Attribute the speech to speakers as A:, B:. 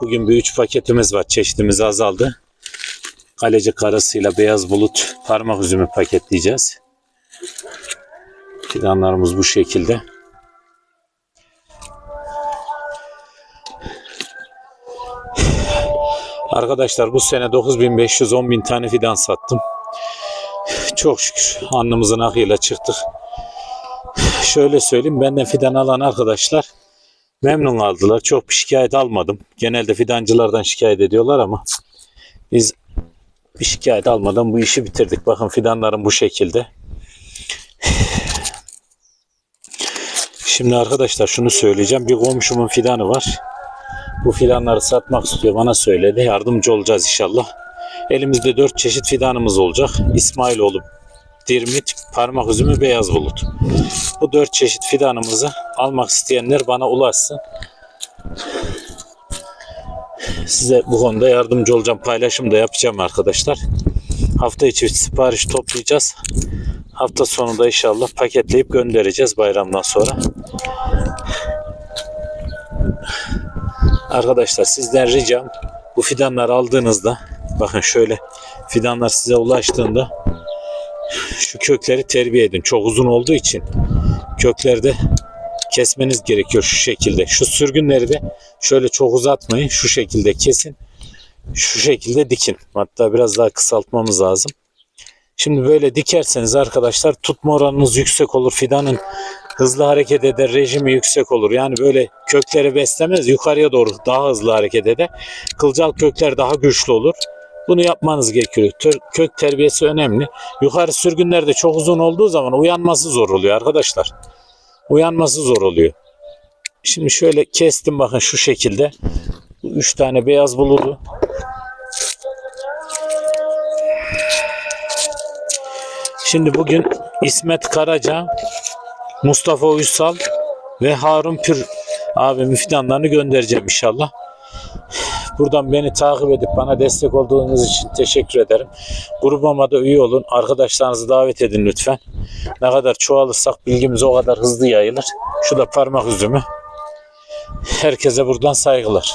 A: Bugün bir üç paketimiz var. Çeşitimiz azaldı. Kaleci karasıyla beyaz bulut parmak üzümü paketleyeceğiz. Fidanlarımız bu şekilde. Arkadaşlar bu sene 9500 bin tane fidan sattım. Çok şükür alnımızın akıyla çıktık. Şöyle söyleyeyim benden fidan alan arkadaşlar memnun kaldılar. Çok bir şikayet almadım. Genelde fidancılardan şikayet ediyorlar ama biz bir şikayet almadan bu işi bitirdik. Bakın fidanlarım bu şekilde. Şimdi arkadaşlar şunu söyleyeceğim. Bir komşumun fidanı var. Bu fidanları satmak istiyor. Bana söyledi. Yardımcı olacağız inşallah. Elimizde dört çeşit fidanımız olacak. İsmailoğlu, Dirmit, parmak üzümü, beyaz bulut. Bu dört çeşit fidanımızı almak isteyenler bana ulaşsın. Size bu konuda yardımcı olacağım. Paylaşım da yapacağım arkadaşlar. Hafta içi sipariş toplayacağız. Hafta sonunda inşallah paketleyip göndereceğiz bayramdan sonra. Arkadaşlar sizden ricam bu fidanları aldığınızda bakın şöyle fidanlar size ulaştığında şu kökleri terbiye edin. Çok uzun olduğu için köklerde kesmeniz gerekiyor şu şekilde. Şu sürgünleri de şöyle çok uzatmayın. Şu şekilde kesin. Şu şekilde dikin. Hatta biraz daha kısaltmamız lazım. Şimdi böyle dikerseniz arkadaşlar tutma oranınız yüksek olur. Fidanın hızlı hareket eder, rejimi yüksek olur. Yani böyle kökleri beslemez, yukarıya doğru daha hızlı hareket eder. Kılcal kökler daha güçlü olur. Bunu yapmanız gerekiyor. Kök terbiyesi önemli. Yukarı sürgünler de çok uzun olduğu zaman uyanması zor oluyor arkadaşlar. Uyanması zor oluyor. Şimdi şöyle kestim bakın şu şekilde. Bu üç tane beyaz buludu. Şimdi bugün İsmet Karaca, Mustafa Uysal ve Harun Pür abimin fidanlarını göndereceğim inşallah. Buradan beni takip edip bana destek olduğunuz için teşekkür ederim. Grubuma da üye olun. Arkadaşlarınızı davet edin lütfen. Ne kadar çoğalırsak bilgimiz o kadar hızlı yayılır. Şu da parmak üzümü. Herkese buradan saygılar.